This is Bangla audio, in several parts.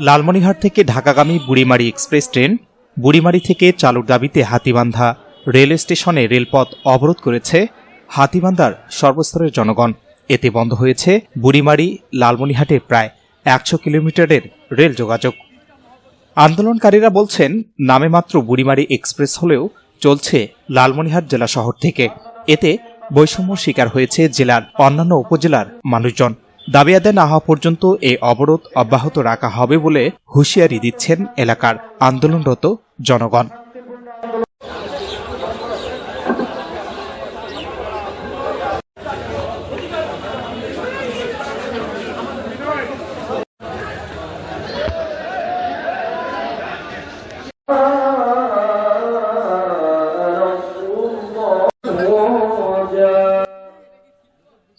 লালমনিরহাট থেকে ঢাকাগামী বুড়িমারি এক্সপ্রেস ট্রেন, বুড়িমারি থেকে চালুর দাবিতে হাতিবান্ধা রেল স্টেশনে রেলপথ অবরোধ করেছে হাতিবান্ধার সর্বস্তরের জনগণ। এতে বন্ধ হয়েছে বুড়িমারি লালমনিরহাটে প্রায় একশো কিলোমিটারের রেল যোগাযোগ। আন্দোলনকারীরা বলছেন নামে মাত্র বুড়িমারি এক্সপ্রেস হলেও চলছে লালমনিরহাট জেলা শহর থেকে। এতে বৈষম্য শিকার হয়েছে জেলার অন্যান্য উপজেলার মানুষজন। দাবি আদায় না হওয়া পর্যন্ত এই অবরোধ অব্যাহত রাখা হবে বলে হুঁশিয়ারি দিচ্ছেন এলাকার আন্দোলনরত জনগণ।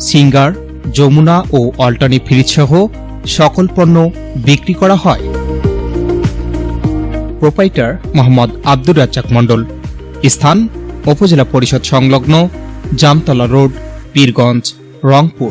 সিঙ্গার, যমুনা ও অল্টানি ফ্রিজ সহ সকল পণ্য বিক্রি করা হয়। প্রোপাইটার মোহাম্মদ আব্দুর রাজ্জাক মণ্ডল। স্থান, উপজেলা পরিষদ সংলগ্ন জামতলা রোড, পীরগঞ্জ, রংপুর।